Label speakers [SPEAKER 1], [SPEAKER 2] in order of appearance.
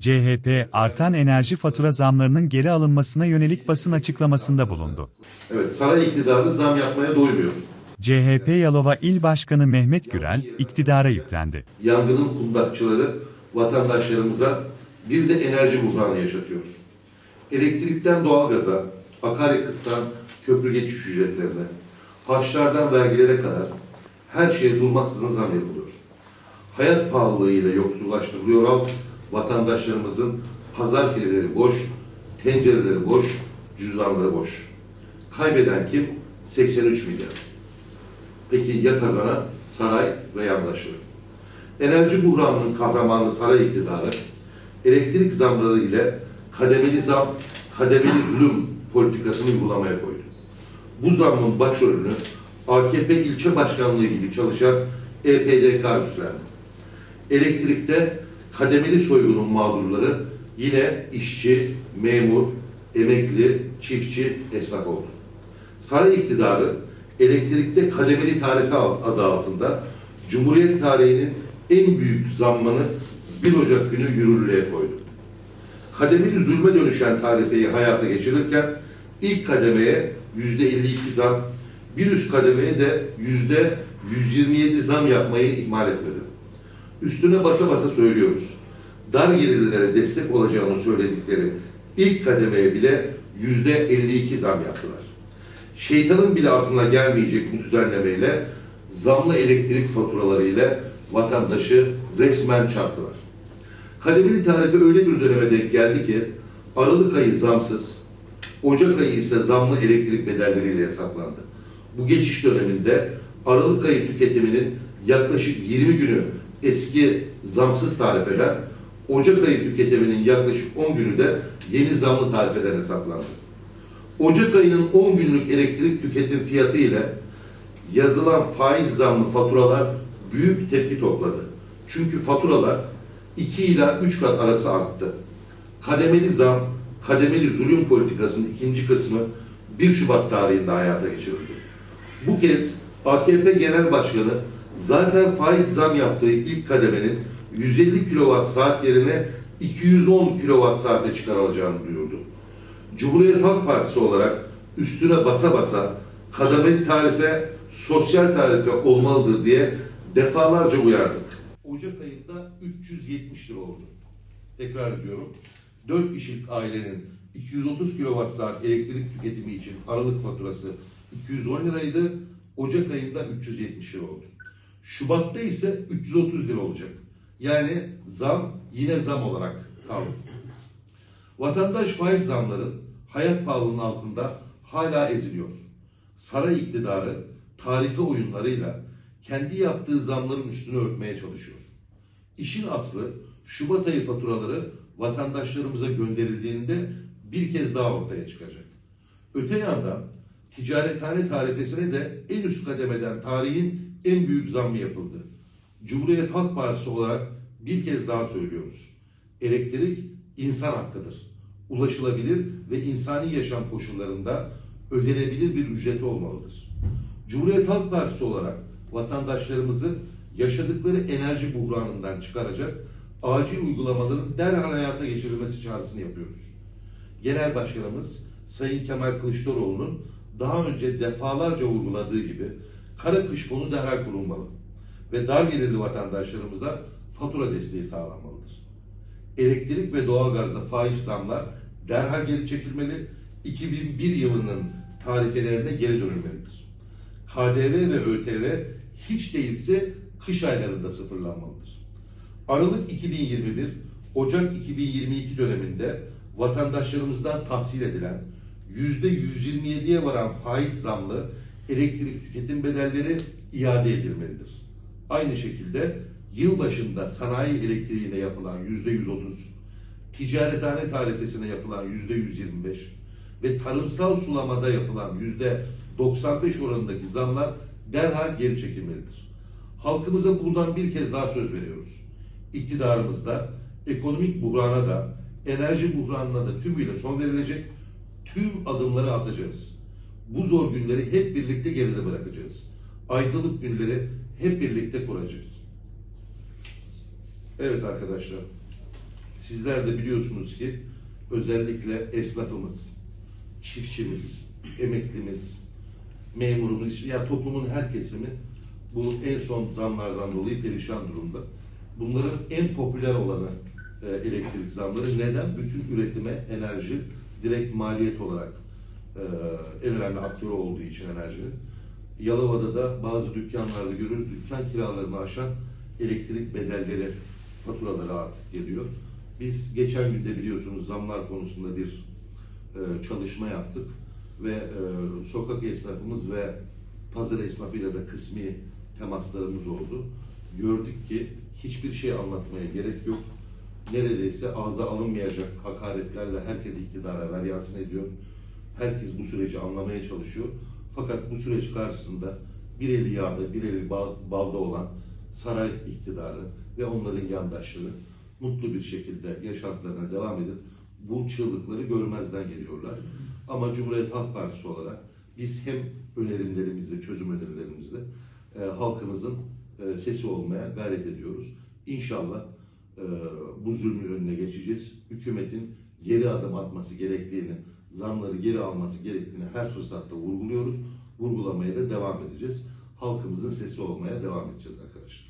[SPEAKER 1] CHP, artan enerji fatura zamlarının geri alınmasına yönelik basın açıklamasında bulundu.
[SPEAKER 2] Evet, saray iktidarı zam yapmaya doymuyor.
[SPEAKER 1] CHP Yalova İl Başkanı Mehmet Gürel, iktidara yüklendi.
[SPEAKER 2] Yangının kundakçıları vatandaşlarımıza bir de enerji buhranı yaşatıyor. Elektrikten doğalgaza, akaryakıttan köprü geçiş ücretlerine, harçlardan vergilere kadar her şeye durmaksızın zam yapılıyor. Hayat pahalılığıyla yoksullaştırılıyor halk, vatandaşlarımızın pazar fileleri boş, tencereleri boş, cüzdanları boş. Kaybeden kim? 83 milyar. Peki ya kazanan? Saray ve yandaşları. Enerji buhranının kahramanı saray iktidarı, elektrik zamları ile kademeli zam, kademeli zulüm politikasını uygulamaya koydu. Bu zammın başrolünü AKP ilçe başkanlığı gibi çalışan EPDK üstlendi. Elektrikte kademeli soygunun mağdurları yine işçi, memur, emekli, çiftçi, esnaf oldu. Saray iktidarı elektrikte kademeli tarife adı altında Cumhuriyet tarihinin en büyük zammını 1 Ocak günü yürürlüğe koydu. Kademeli zulme dönüşen tarifeyi hayata geçirirken ilk kademeye yüzde 52 zam, bir üst kademeye de yüzde 127 zam yapmayı ihmal etmedi. Üstüne basa basa söylüyoruz. Dar gelirlilere destek olacağını söyledikleri ilk kademeye bile yüzde 52 zam yaptılar. Şeytanın bile aklına gelmeyecek bu düzenlemeyle zamlı elektrik faturaları ile vatandaşı resmen çarptılar. Kademeli tarife öyle bir döneme denk geldi ki Aralık ayı zamsız, Ocak ayı ise zamlı elektrik bedelleriyle hesaplandı. Bu geçiş döneminde Aralık ayı tüketiminin yaklaşık 20 günü eski zamsız tarifeden, Ocak ayı tüketiminin yaklaşık 10 günü de yeni zamlı tarifeden hesaplandı. Ocak ayının 10 günlük elektrik tüketim fiyatı ile yazılan faiz zamlı faturalar büyük tepki topladı. Çünkü faturalar 2 ila 3 kat arası arttı. Kademeli zam, kademeli zulüm politikasının ikinci kısmı 1 Şubat tarihinde hayata geçirildi. Bu kez AKP Genel Başkanı zaten faiz zam yaptığı ilk kademenin 150 kilowatt saat yerine 210 kilowatt saate çıkarılacağını duyurdu. Cumhuriyet Halk Partisi olarak üstüne basa basa kademeli tarife sosyal tarife olmalıdır diye defalarca uyardık. Ocak ayında 370 lira oldu. Tekrar ediyorum. 4 kişilik ailenin 230 kilowatt saat elektrik tüketimi için Aralık faturası 210 liraydı. Ocak ayında 370 lira oldu. Şubat'ta ise 330 lira olacak. Yani zam yine zam olarak kaldı. Vatandaş faiz zamların hayat pahalılığının altında hala eziliyor. Saray iktidarı tarife oyunlarıyla kendi yaptığı zamların üstünü örtmeye çalışıyor. İşin aslı Şubat ayı faturaları vatandaşlarımıza gönderildiğinde bir kez daha ortaya çıkacak. Öte yandan ticarethane tarifesine de en üst kademeden tarihin en büyük zammı yapıldı. Cumhuriyet Halk Partisi olarak bir kez daha söylüyoruz. Elektrik insan hakkıdır. Ulaşılabilir ve insani yaşam koşullarında ödenebilir bir ücreti olmalıdır. Cumhuriyet Halk Partisi olarak vatandaşlarımızı yaşadıkları enerji buhranından çıkaracak acil uygulamaların derhal hayata geçirilmesi çağrısını yapıyoruz. Genel Başkanımız Sayın Kemal Kılıçdaroğlu'nun daha önce defalarca vurguladığı gibi kara kış fonu derhal kurulmalı ve dar gelirli vatandaşlarımıza fatura desteği sağlanmalıdır. Elektrik ve doğalgazda faiz zamlar derhal geri çekilmeli, 2001 yılının tarifelerine geri dönülmelidir. KDV ve ÖTV hiç değilse kış aylarında sıfırlanmalıdır. Aralık 2021, Ocak 2022 döneminde vatandaşlarımızdan tahsil edilen %127'ye varan faiz zamlı elektrik tüketim bedelleri iade edilmelidir. Aynı şekilde yılbaşında sanayi elektriğine yapılan %130, ticarethane tarifesine yapılan %125 ve tarımsal sulamada yapılan %95 oranındaki zamlar derhal geri çekilmelidir. Halkımıza buradan bir kez daha söz veriyoruz. İktidarımızda ekonomik buhrana da enerji buhranına da tümüyle son verilecek tüm adımları atacağız. Bu zor günleri hep birlikte geride bırakacağız. Aydınlık günleri hep birlikte kuracağız. Evet arkadaşlar. Sizler de biliyorsunuz ki özellikle esnafımız, çiftçimiz, emeklimiz, memurumuz, ya toplumun her kesimi bu en son zamlardan dolayı perişan durumda. Bunların en popüler olanı e, elektrik zamları. Neden? Bütün üretime enerji direkt maliyet olarak e, en önemli aktörü olduğu için enerjinin. Yalova'da da bazı dükkanlarda görüyoruz. Dükkan kiralarını aşan elektrik bedelleri, faturaları artık geliyor. Biz geçen günde biliyorsunuz zamlar konusunda bir e, çalışma yaptık ve e, sokak esnafımız ve pazar esnafıyla da kısmi temaslarımız oldu. Gördük ki hiçbir şey anlatmaya gerek yok. Neredeyse ağza alınmayacak hakaretlerle herkes iktidara veryansın ediyor. Herkes bu süreci anlamaya çalışıyor. Fakat bu süreç karşısında bir eli yağda, bir eli bal- balda olan saray iktidarı ve onların yandaşları mutlu bir şekilde yaşantılarına devam edip bu çığlıkları görmezden geliyorlar. Ama Cumhuriyet Halk Partisi olarak biz hem önerimlerimizle, çözüm önerilerimizle e, halkımızın e, sesi olmaya gayret ediyoruz. İnşallah e, bu zulmün önüne geçeceğiz. Hükümetin geri adım atması gerektiğini, zamları geri alması gerektiğini her fırsatta vurguluyoruz. Vurgulamaya da devam edeceğiz. Halkımızın sesi olmaya devam edeceğiz arkadaşlar.